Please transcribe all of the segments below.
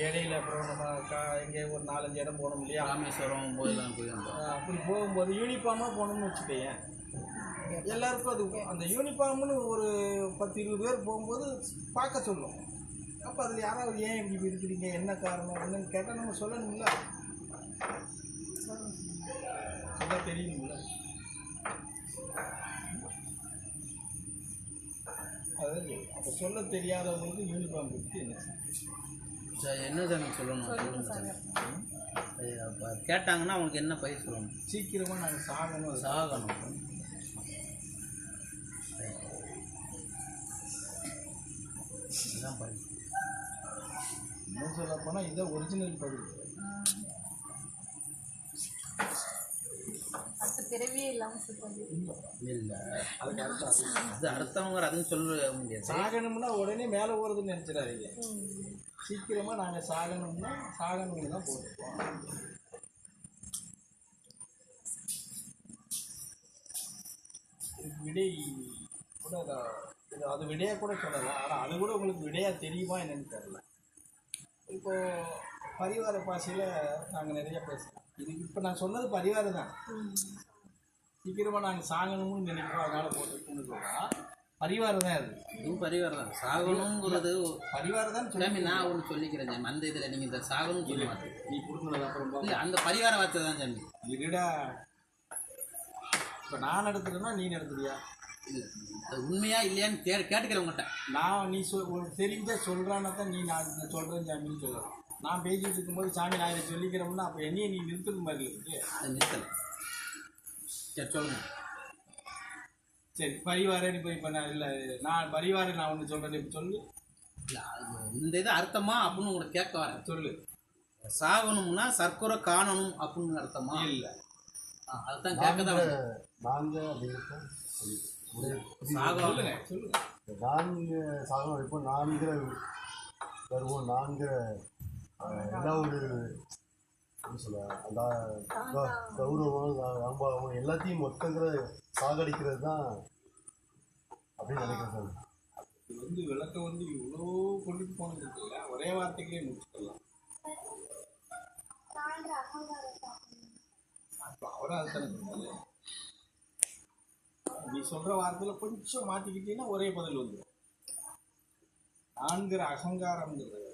இடையில அப்புறம் நம்ம கா ஒரு நாலஞ்சு இடம் போனோம் இல்லையா? ராமேஸ்வரம் போயெல்லாம் போய் வந்தோம் ஆஹ் அப்படி போகும்போது யூனிஃபார்மாக போனோம்னு வச்சுக்கோயேன் எல்லாருக்கும் அது அந்த யூனிஃபார்ம்னு ஒரு பத்து இருபது பேர் போகும்போது பார்க்க சொல்லும். அப்போ அதில் யாராவது ஏன் இப்படி இருக்கிறீங்க என்ன காரணம்? என்னன்னு கேட்டால் நம்ம சொல்லணும்ல. சொல்ல தெரியணும்ல அதாவது அப்போ சொல்ல தெரியாதவங்களுக்கு யூனிஃபார்ம் கொடுத்து என்ன? சரி என்ன சாமி சொல்லணும்? அப்ப கேட்டாங்கன்னா அவங்களுக்கு என்ன பயிர் சொல்லணும்? சீக்கிரமாக நாங்கள் சாகணும். சாகணும். இதுதான் பயிர். இன்னும் சொல்ல போனால் இதான் ஒரிஜினல் பதில் அடுத்த பிறவியே இல்லாமல் அது. அடுத்தவங்க அதுன்னு சொல்ல முடியாது. சாகணும்னா உடனே மேலே போகிறதுன்னு நினச்சிடாதீங்க. சீக்கிரமாக நாங்கள் சாகணும்னா சாகணும்னு தான் போட்டுருக்கோம் விடை கூட அத- விடையாக கூட சொல்லலாம். ஆனால் அது கூட உங்களுக்கு விடையாக தெரியுமா என்னன்னு தெரியல. இப்போ பரிவார பாஷையில் நாங்கள் நிறைய பேசுகிறோம் இது இப்போ நான் சொன்னது பரிவாரம் தான். சீக்கிரமாக நாங்கள் சாகணும்னு நினைக்கிறோம் அதனால் போட்டுருக்கோம்னு சொல்லலாம். பரிவாரம் தான் அது. இதுவும் பரிவாரம் தான் சாகணுங்கிறது பரிவாரம் தான் சாமி நான் ஒன்று சொல்லிக்கிறேன் சாமி அந்த இதில் நீங்கள் இந்த சாகணும்னு சொல்ல மாட்டேன் நீ கொடுக்கணும் அப்புறம். இல்லை அந்த பரிவார வார்த்தை தான் சாமி இருடா. இப்போ நான் நடத்துறேன்னா நீ நடத்துறியா? இது அது உண்மையா இல்லையான்னு கே கேட்டுக்கிறவங்ககிட்ட நான் நீ சொல் உனக்கு தெரிஞ்ச சொல்கிறான்னா தான் நீ நான் சொல்கிறேன் சாமின்னு சொல்லலாம் நான் பேசிட்டு இருக்கும்போது சாமி நான் இதை சொல்லிக்கிறோம்னா அப்போ என்னைய நீ நிறுத்துற மாதிரி இருக்கு அது நிறுத்தலை. சரி சொல்லுங்க. சரி பரிவாரன்னு இப்போ இப்போ நான் இல்லை நான் பரிவாரம் நான் ஒன்று சொல்கிறேன் இப்போ சொல்லு. இல்லை இந்த இது அர்த்தமா அப்படின்னு உங்களுக்கு கேட்க வரேன். சொல்லு. சாகணும்னா சர்க்கரை காணணும் அப்படின்னு அர்த்தமா? இல்லை. அதுதான் கேட்க தான் சொல்லுங்க நான்கு சாகம் இப்போ நான்கிற கர்வம் நான்கிற எல்லா ஒரு எப்படி சொல்ல கௌரவம் எல்லாத்தையும் மொத்தங்கிற சாகடிக்கிறது தான் அப்படின்னு நினைக்கிறேன் சார். இது வந்து விளக்கம் வந்து இவ்வளோ கொண்டுட்டு போனது இருக்குல்ல? ஒரே வார்த்தைக்கே முடிச்சுக்கலாம் அவரும் நீ சொல்ற வார்த்தையில கொஞ்சம் மாத்திக்கிட்டீங்கன்னா ஒரே பதில் வந்துடும் நான்கிற அகங்காரம்ங்கிறது.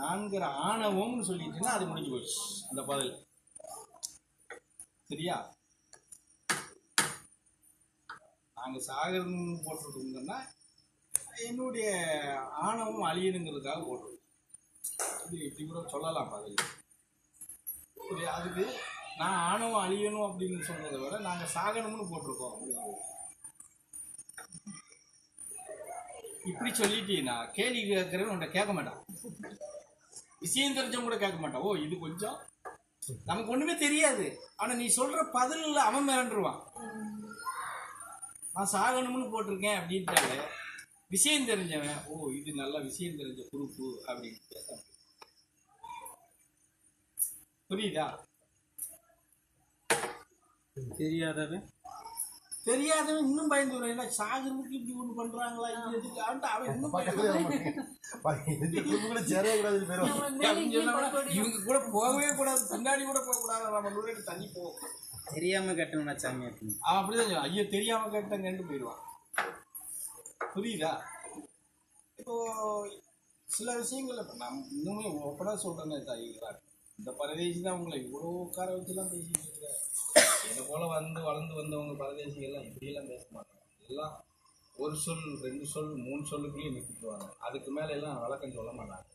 நான்கிற ஆணவம்னு சொல்லிட்டீங்கன்னா அது முடிஞ்சு போச்சு அந்த பதில். சரியா? நாங்கள் போட்டுட்டு போட்டிருக்கோங்கன்னா என்னுடைய ஆணவம் அழியணுங்கிறதுக்காக போட்டிருக்கோம். இது இப்படி கூட சொல்லலாம் பதில். சரி அதுக்கு நான் ஆணவம் அழியணும் அப்படின்னு சொல்றதை விட நாங்கள் சாகணும்னு போட்டிருக்கோம் இப்படி சொல்லிட்டீங்கன்னா கேள்வி கேட்கறவன் உன்னை கேட்க மாட்டான். விஷயம் தெரிஞ்சவங்க கூட கேட்க மாட்டான் ஓ இது கொஞ்சம் நமக்கு ஒண்ணுமே தெரியாது. ஆனா நீ சொல்ற பதில்ல அவன் மிரண்டுருவான். நான் சாகணும்னு போட்டிருக்கேன் அப்படின்ட்டாலே விஷயம் தெரிஞ்சவன் ஓ இது நல்ல விஷயம் தெரிஞ்ச குரூப்பு அப்படின்னு பேசுறான். புரியுதா? தெரியாதவன் தெரியாதவன் இன்னும் பயந்து ஏன்னா சாகுறதுக்கு இப்படி ஒண்ணு பண்றாங்களா? இது எதுக்கு அவன் இன்னும் இவங்க கூட போகவே கூடாது. பின்னாடி கூட போக கூடாது. நம்ம நூறு தண்ணி போகும் தெரியாம கேட்டவனா சாமி அப்படிதான் ஐயோ தெரியாம கேட்டங்கன்னு போயிடுவான். புரியுதா? இப்போ சில விஷயங்கள் இப்போ நம்ம இன்னுமே சொல்கிறேன்னு தாய்கிறார் இந்த பரதேசி தான் உங்களை இவ்வளோ உட்கார வச்சுலாம் பேசிட்டு இருக்கிற என்னை போல் வந்து வளர்ந்து வந்தவங்க பரதேசிகள்லாம் இப்படியெல்லாம் பேச மாட்டாங்க. எல்லாம் ஒரு சொல் ரெண்டு சொல் மூணு சொல்லுக்குள்ளேயே நிறுத்திக்குவாங்க அதுக்கு மேலே எல்லாம் வழக்கம் சொல்ல மாட்டாங்க.